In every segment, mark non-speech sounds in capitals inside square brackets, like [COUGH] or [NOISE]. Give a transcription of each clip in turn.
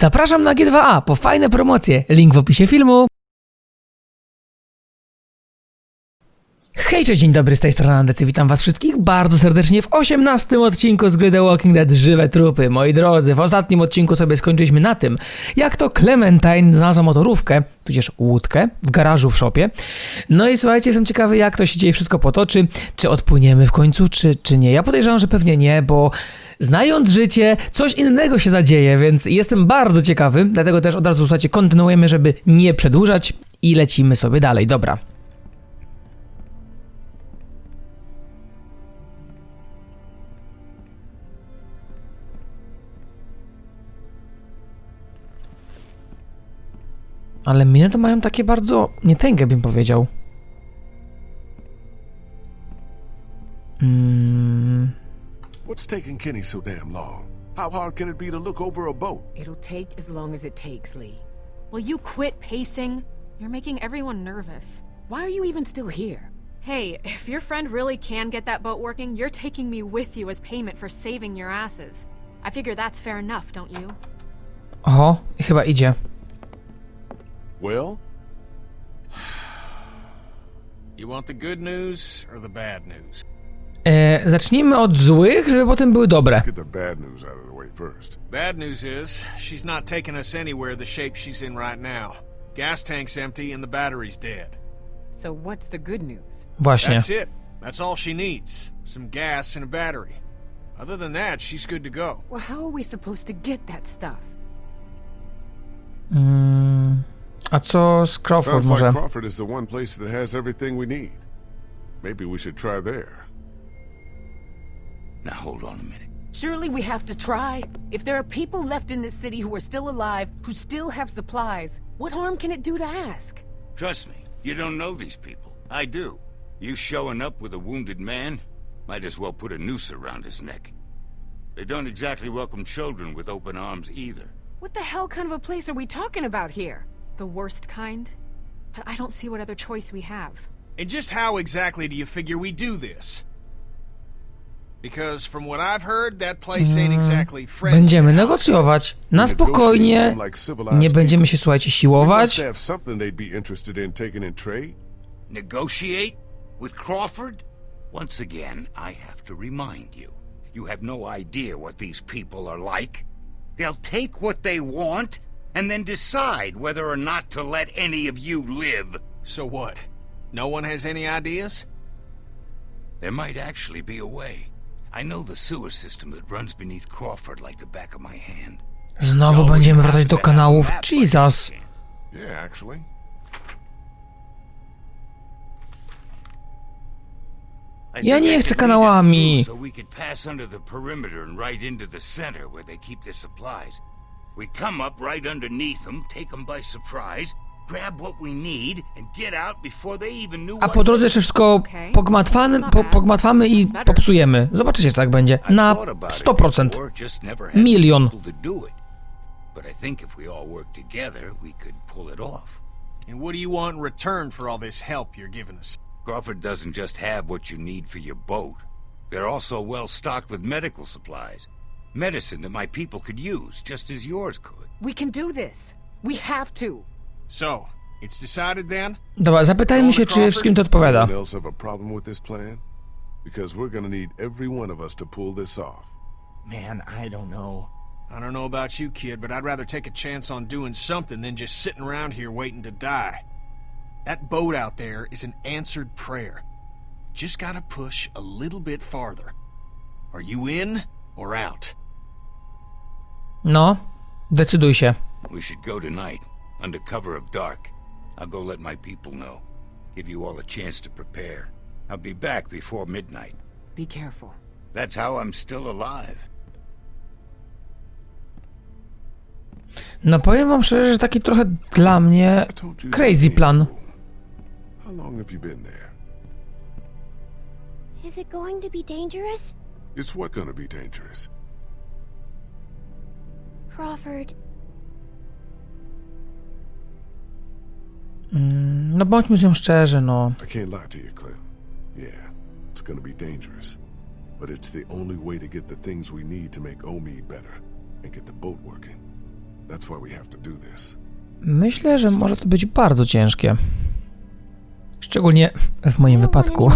Zapraszam na G2A po fajne promocje. Link w opisie filmu. Hej, cześć, dzień dobry, z tej strony Andecy, witam was wszystkich bardzo serdecznie w 18 odcinku z gry The Walking Dead Żywe Trupy. Moi drodzy, w ostatnim odcinku sobie skończyliśmy na tym, jak to Clementine znalazła motorówkę, tudzież łódkę, w garażu w szopie. No i słuchajcie, jestem ciekawy, jak to się dzieje wszystko potoczy, czy odpłyniemy w końcu, czy, czy nie. Ja podejrzewam, że pewnie nie, bo znając życie, coś innego się zadzieje, więc jestem bardzo ciekawy, dlatego też od razu, słuchajcie, kontynuujemy, żeby nie przedłużać i lecimy sobie dalej. Dobra. Ale miny to mają takie bardzo nietęgie, bym powiedział. Mm, What's taking Kenny so damn long? How hard can it be to look over a boat? It'll take as long as it takes, Lee. Will you quit pacing? You're making everyone nervous. Why are you even still here? Hey, if your friend really can get that boat working, you're taking me with you as payment for saving your asses. I figure that's fair enough, don't you? oho, chyba idzie. Well, [SIGHS] You want the good news or the bad news? E, zacznijmy od złych, żeby potem były dobre. get the bad news out of the way first. Bad news is, she's not taking us anywhere the shape she's in right now. Gas tank's empty and the battery's dead. So what's the good news? Właśnie. That's it. That's all she needs. Some gas and a battery. Other than that, she's good to go. Well, how are we supposed to get that stuff? Mm, a co z Crawford Sounds może? like Crawford is the one place that has everything we need. Maybe we should try there. Now hold on a minute. Surely we have to try. If there are people left in this city who are still alive, who still have supplies, what harm can it do to ask? Trust me, you don't know these people. I do. You showing up with a wounded man? Might as well put a noose around his neck. They don't exactly welcome children with open arms either. What the hell kind of a place are we talking about here? The worst kind? But I don't see what other choice we have. And just how exactly do you figure we do this? Because from what I've heard, that place ain't mm. exactly friendly. Będziemy negocjować. Na spokojnie. Like civilized Nie będziemy się, people. słuchajcie, We must siłować. something they'd be interested in taking in trade. Negotiate? With Crawford? Once again, I have to remind you. You have no idea what these people are like. They'll take what they want and then decide whether or not to let any of you live. So what? No one has any ideas? There might actually be a way. I know the sewer system that runs beneath Crawford like the back of my hand. Znowu będziemy wracać do kanałów. Jesus. Yeah, actually. I Ja think nie chcę could lead us kanałami. So we could pass under the perimeter and right into the center where they keep their supplies. We come up right underneath them, take them by surprise, grab what we need, and get out before they even knew A what po drodze jeszcze wszystko pogmatwamy, po, pogmatwamy i popsujemy. Zobaczycie, co tak będzie. I Na thought about it 100%. before, just never had Milion. But I think if we all work together, we could pull it off. And what do you want in return for all this help you're giving us? Crawford doesn't just have what you need for your boat. They're also well stocked with medical supplies. Medicine that my people could use, just as yours could. We can do this. We have to. So, it's decided then? Dobra, zapytajmy się, czy wszystkim to odpowiada. Anyone else have a problem with this plan? Because we're gonna need every one of us to pull this off. Man, I don't know. I don't know about you, kid, but I'd rather take a chance on doing something than just sitting around here waiting to die. That boat out there is an answered prayer. Just gotta push a little bit farther. Are you in or out? No, decyduj się. We should go tonight, under cover of dark. I'll go let my people know. Give you all a chance to prepare. I'll be back before midnight. Be careful. That's how I'm still alive. No powiem wam szczerze, że taki trochę dla mnie crazy plan. How long have you been there? Is it going to be dangerous? Is what gonna be dangerous? Crawford, Mm, No bądźmy z nią szczerzy, no. I can't lie to you, Clem. Yeah, it's gonna be dangerous. But it's the only way to get the things we need to make Omid better and get the boat working. That's why we have to do this. Myślę, że może to być bardzo ciężkie. Szczególnie w moim wypadku.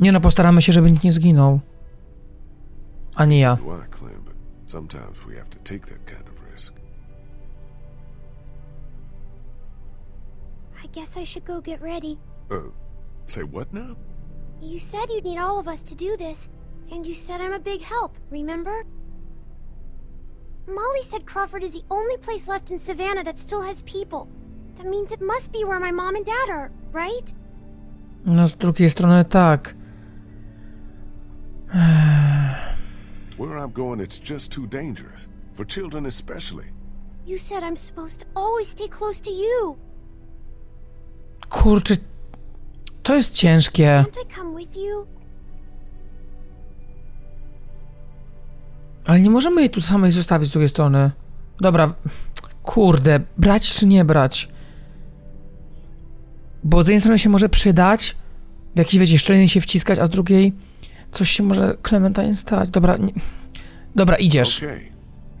Nie no, postaramy się, żeby nikt nie zginął. Ani ja. Sometimes we have to take that kind of risk. I guess I should go get ready. Uh, say what now? You said you'd need all of us to do this, and you said I'm a big help, remember? Molly said Crawford is the only place left in Savannah that still has people. That means it must be where my mom and dad are, right? No z drugiej strony tak. Where I'm going, it's just too dangerous. For children especially. You said I'm supposed to always stay close to you. Kurczę, to jest ciężkie. Can't I come with you? Ale nie możemy jej tu samej zostawić z drugiej strony. Dobra, kurde, brać czy nie brać? Bo z jednej strony się może przydać, w jakiejś, wiecie, szczelnie się wciskać, a z drugiej coś się może Clementine stać. Dobra, nie... Dobra, idziesz. Okay,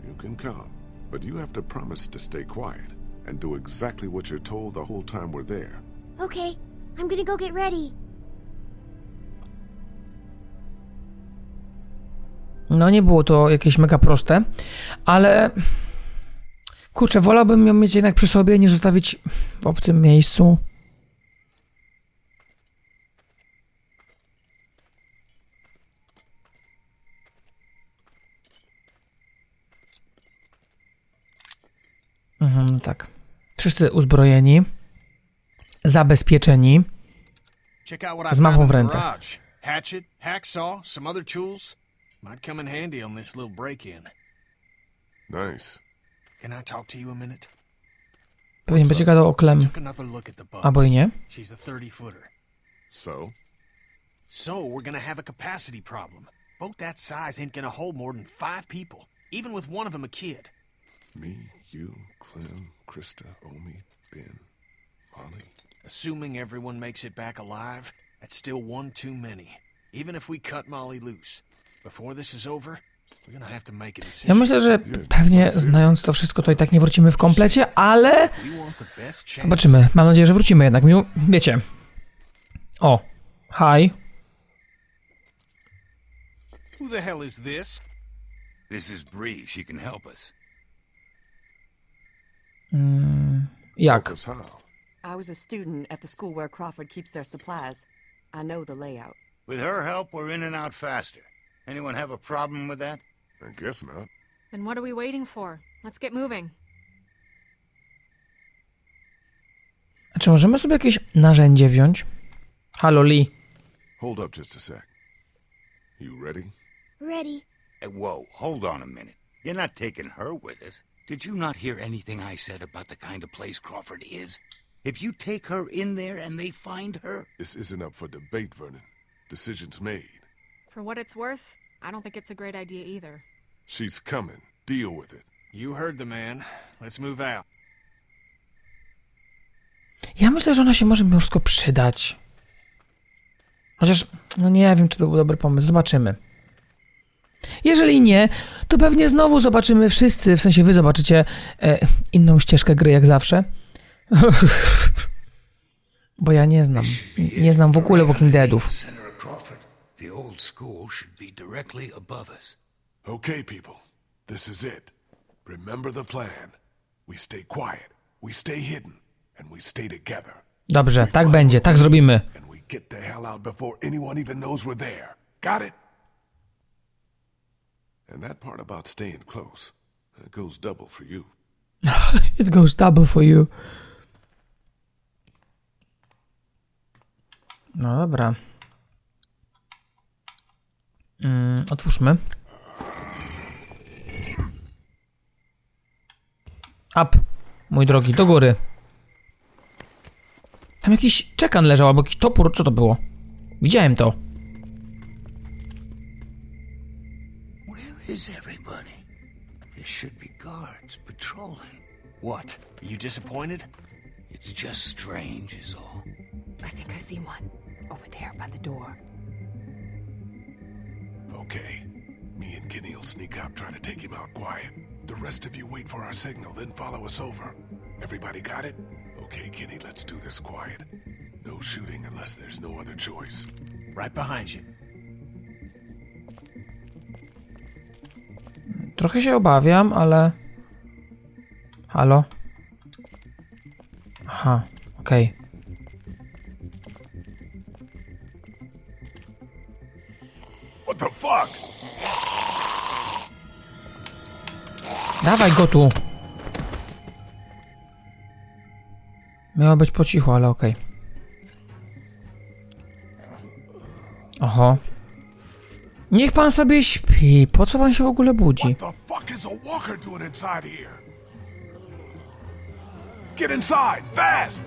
you can come. But you have to promise to stay quiet and do exactly what you're told the whole time we're there. Okay, I'm gonna go get ready. No nie było to jakieś mega proste, ale kurczę, wolałbym ją mieć jednak przy sobie, niż zostawić w obcym miejscu. Mhm, no tak. Wszyscy uzbrojeni, zabezpieczeni. Z mapą w ręce. Hatchet, hacksaw, some other tools. Might come in handy on this little break-in. Nice. Can I talk to you a minute? Pewnie będzie gadał o Klem, albo i nie. She's a 30-footer. So, So we're gonna have a capacity problem. Boat that size ain't gonna hold more than five people, even with one of them a kid. me, you, Clem, Krista, Omi, Ben, Molly. Assuming everyone makes it back alive, that's still one too many. Even if we cut Molly loose. Before this is over, we're gonna have to make a Ja decision. myślę, że pewnie znając to wszystko, to i tak nie wrócimy w komplecie, ale We want the best chance. zobaczymy. Mam nadzieję, że wrócimy jednak. Miu, wiecie. O, hi. Who the hell is this? This is Bree. She can help us. Mm. Jak? I was a student at the school where Crawford keeps their supplies. I know the layout. With her help, we're in and out faster. Anyone have a problem with that? I guess not. Then what are we waiting for? Let's get moving. A czy możemy sobie jakieś narzędzie wziąć? Halo, Lee. Hold up just a sec. You ready? Ready. Hey, whoa, hold on a minute. You're not taking her with us. Did you not hear anything I said about the kind of place Crawford is? If you take her in there and they find her, This isn't up for debate, Vernon. Decision's made. For what it's worth, I don't think it's a great idea either. She's coming. Deal with it. You heard the man. Let's move out. Ja myślę, że ona się może mimo wszystko przydać. Chociaż, no nie wiem, czy to był dobry pomysł. Zobaczymy. Jeżeli nie, to pewnie znowu zobaczymy wszyscy, w sensie wy zobaczycie e, inną ścieżkę gry jak zawsze. [LAUGHS] Bo ja nie znam. Nie znam w ogóle Walking Deadów. center of Crawford. The old school should be directly above us. Okay, people. This is it. Remember the plan. We stay quiet, we stay hidden, and we stay together. Dobrze, tak będzie, tak zrobimy. And we get the hell out before anyone even knows we're there. Got it? And that part about staying close, that goes double for you. [LAUGHS] It goes double for you. No dobra. Mm, otwórzmy. Up, mój drogi, do góry. Tam jakiś czekan leżał, albo jakiś topór, co to było? Widziałem to. Is everybody? There should be guards patrolling. What? Are you disappointed? It's just strange, is all. I think I see one. Over there by the door. Okay. Me and Kenny will sneak up, try to take him out quiet. the rest of you wait for our signal, then follow us over. Everybody got it? Okay, Kenny, let's do this quiet. No shooting unless there's no other choice. Right behind you. Trochę się obawiam, ale... Halo? Aha, okej. What the fuck? Dawaj go tu! Miało być po cichu, ale okej. Oho. Niech pan sobie śpi. Po co pan się w ogóle budzi? What the fuck is a walker doing inside here? Get inside, fast!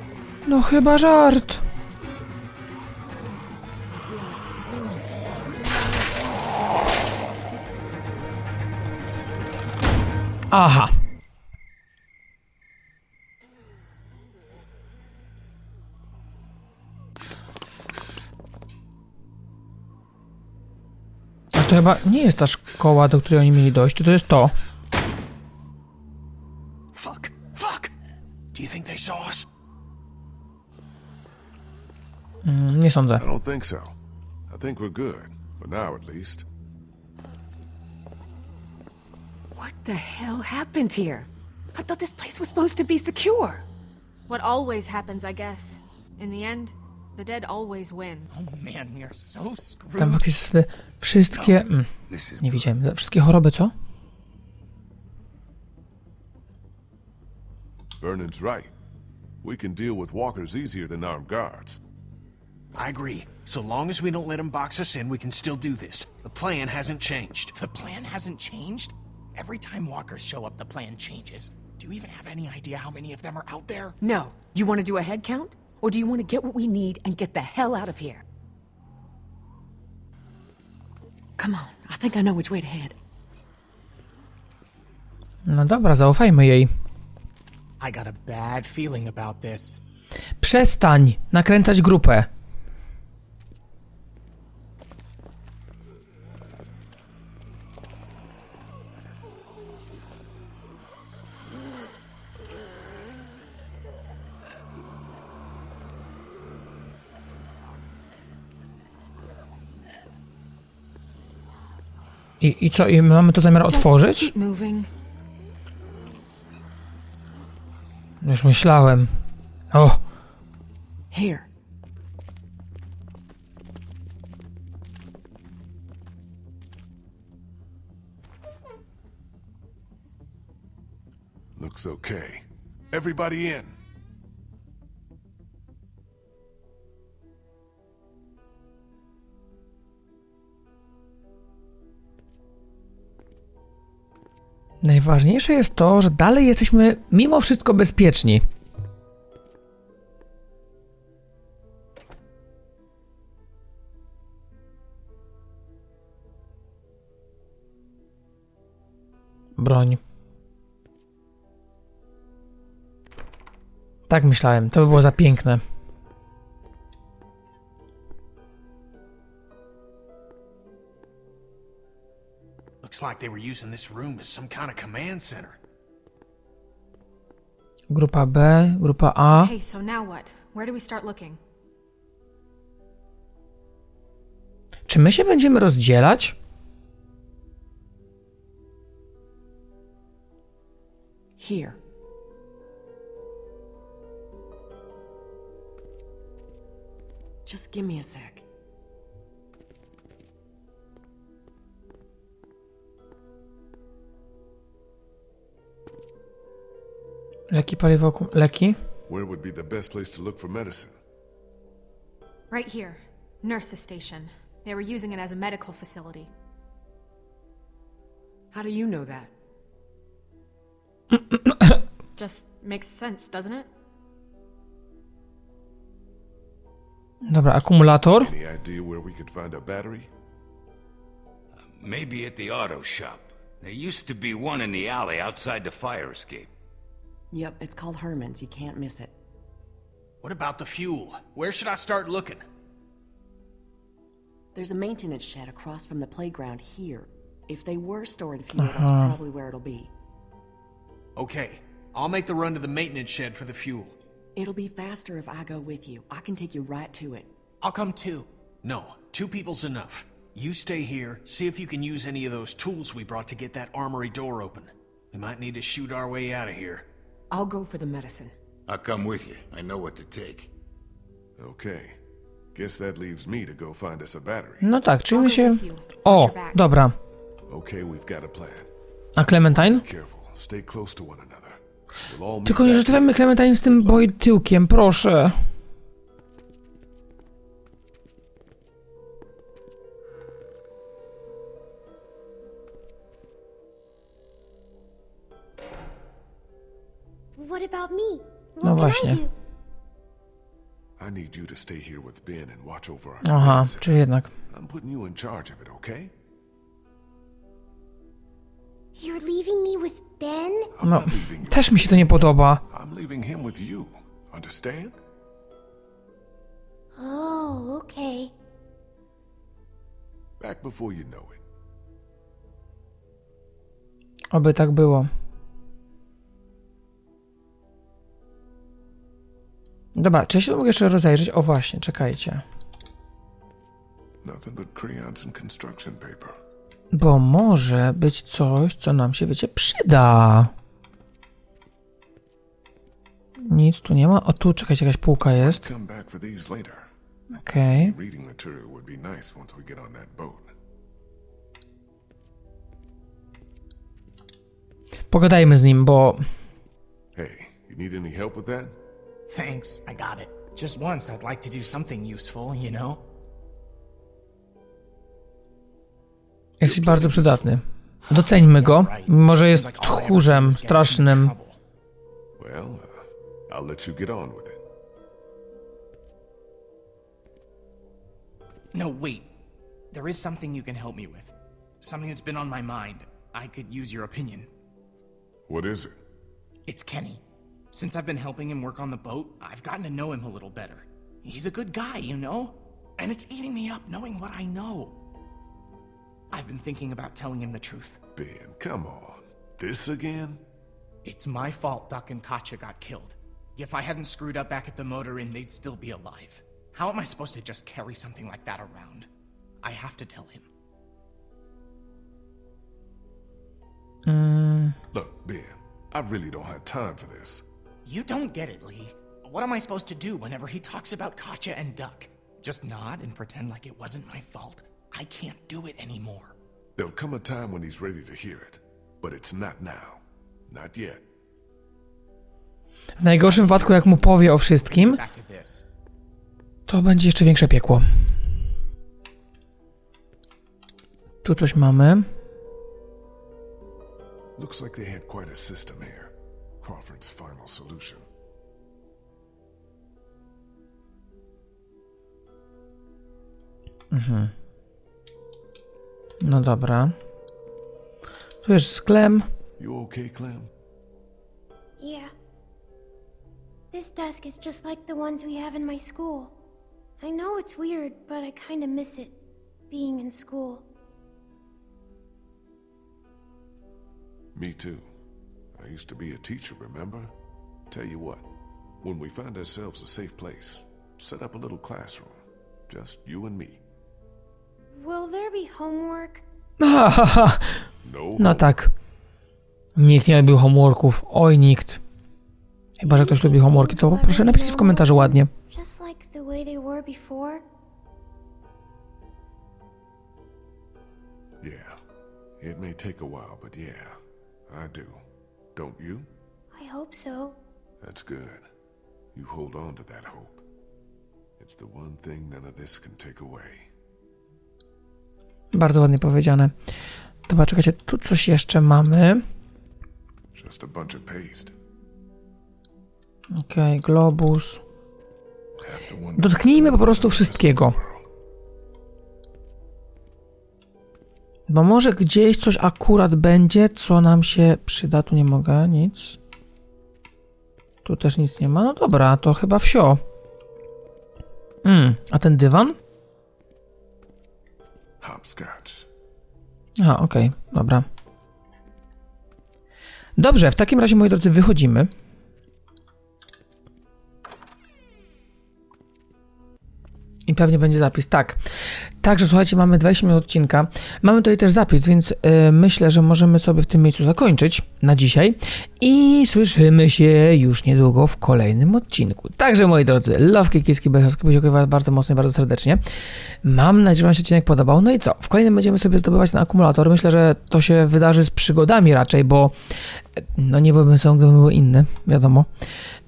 No chyba żart. Aha. A to chyba nie jest ta szkoła, do której oni mieli dojść, czy to jest to? Fuck. Fuck. Do you think they saw us? Mm, Nie sądzę. I don't think so. I think we're good. For now, at least. What the hell happened here? I thought this place was supposed to be secure. What always happens, I guess. In the end, the dead always win. Oh man, we are so screwed. Tam jakieś te wszystkie... Mm, This is nie widziałem. Te Wszystkie choroby, co? Vernon's right. We can deal with walkers easier than armed guards. I agree. So long as we don't let them box us in, we can still do this. The plan hasn't changed. The plan hasn't changed? Every time walkers show up, the plan changes. Do you even have any idea how many of them are out there? No. You want to do a head count? Or do you want to get what we need and get the hell out of here? Come on. I think I know which way to head. No dobra, zaufajmy jej. I got a bad feeling about this. Przestań nakręcać grupę. I, I co, i my mamy to zamiar otworzyć? Już myślałem. O, Here. Looks okay. Everybody in. Najważniejsze jest to, że dalej jesteśmy mimo wszystko bezpieczni. Broń. Tak myślałem, to by było za piękne. Like they were using this room as some kind of command center. Grupa B, grupa A. Okay, so now what? Where do we start looking? Czy my się będziemy rozdzielać? Here. Just give me a sec. Leki, paliwo, ku- leki? Where would be the best place to look for medicine? Right here. Nurse's station. They were using it as a medical facility. How do you know that? [COUGHS] Just makes sense, doesn't it? Dobra, akumulator. Any idea where we could find a battery? maybe at the auto shop. There used to be one in the alley outside the fire escape. Yep, it's called Herman's. You can't miss it. What about the fuel? Where should I start looking? There's a maintenance shed across from the playground here. If they were storing fuel, that's uh-huh. probably where it'll be. Okay, I'll make the run to the maintenance shed for the fuel. It'll be faster if I go with you. I can take you right to it. I'll come too. No, two people's enough. You stay here, see if you can use any of those tools we brought to get that armory door open. We might need to shoot our way out of here. I'll go for the medicine. I'll come with you. I know what to take. Okay. Guess that leaves me to go find us a battery. No tak, czyli my się... O, dobra. Okay, we've got a plan. A Clementine? Careful. Stay close to one another. We'll all meet Tylko nie back rzucamy Clementine z tym boy tyłkiem, proszę. What about me? What No can właśnie. I do? I need you to stay here with Ben and watch over our Aha, czyli jednak. I'm putting you in charge of it, okay? You're leaving me with Ben? I'm No, not leaving you. też mi się to nie podoba. I'm leaving him with you. Understand? Oh, okay. Back before you know it. Oby tak było. Dobra, czy ja się mogę jeszcze rozejrzeć? O właśnie, czekajcie. Bo może być coś, co nam się, wiecie, przyda. Nic tu nie ma. O, tu, czekajcie, jakaś półka jest. Okej. Boat. Pogadajmy z nim, bo... Hey, you need any help with that? Thanks, I got it. Just once, I'd like to do something useful, you know? Jesteś bardzo przydatny. Doceńmy go, mimo że jest tchórzem strasznym. Well, uh, I'll let you get on with it. No, wait. There is something you can help me with. Something that's been on my mind. I could use your opinion. What is it? It's Kenny. Since I've been helping him work on the boat, I've gotten to know him a little better. He's a good guy, you know? And it's eating me up knowing what I know. I've been thinking about telling him the truth. Ben, come on. This again? It's my fault Duck and Katya got killed. If I hadn't screwed up back at the motor inn, they'd still be alive. How am I supposed to just carry something like that around? I have to tell him. Uh. Look, Ben, I really don't have time for this. You don't get it, Lee. What am I supposed to do whenever he talks about Katya and Duck? Just nod and pretend like it wasn't my fault? I can't do it anymore. There'll come a time when he's ready to hear it, but it's not now. Not yet. W najgorszym wypadku, jak mu powie o wszystkim, to to będzie jeszcze większe piekło. Tu coś mamy. Looks like they had quite a system here. Crawford's final solution. Mhm. No dobra. Tu jest sklem. You okay, Clem? Yeah. This desk is just like the ones we have in my school. I know it's weird, but I kinda miss it. Being in school. Me too. I used to be a teacher, remember? Tell you what, when we find ourselves a safe place, set up a little classroom. Just you and me. Will there be homework? [LAUGHS] No. No tak. Nikt nie lubił homeworków. Oj, nikt. Chyba, że ktoś lubi homeworki, to proszę napisać w komentarzu ładnie. Just like the way they were before? Yeah. It may take a while, but yeah, I do. Don't you? I hope so. That's good. You hold on to that hope. It's the one thing none of this can take away. Bardzo ładnie powiedziane. Dobra, czekajcie, tu coś jeszcze mamy. Just a bunch of paste. Okej, globus. Have to wonder. Dotknijmy po prostu wszystkiego. Bo może gdzieś coś akurat będzie, co nam się przyda. Tu nie mogę, nic. Tu też nic nie ma. No dobra, to chyba wsio. Mm, a ten dywan? Hopscotch. Aha, okej, dobra. Dobrze, w takim razie, moi drodzy, wychodzimy. I pewnie będzie zapis. Tak. Także słuchajcie, mamy 20 minut odcinka. Mamy tutaj też zapis, więc e, myślę, że możemy sobie w tym miejscu zakończyć na dzisiaj. I słyszymy się już niedługo w kolejnym odcinku. Także moi drodzy, love kiski, bechowski, dziękuję wam bardzo mocno i bardzo serdecznie. Mam nadzieję, że wam się odcinek podobał. No i co? W kolejnym będziemy sobie zdobywać ten akumulator. Myślę, że to się wydarzy z przygodami raczej, bo no nie byłbym są, gdyby były inne, wiadomo.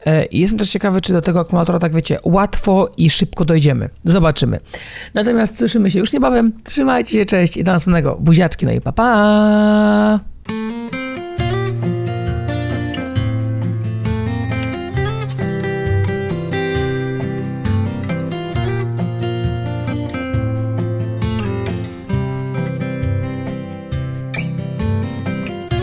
E, Jestem też ciekawy, czy do tego akumulatora, tak wiecie, łatwo i szybko dojdziemy. Zobaczymy. Natomiast słyszymy się już niebawem. Trzymajcie się, cześć i do następnego. Buziaczki, no i pa pa!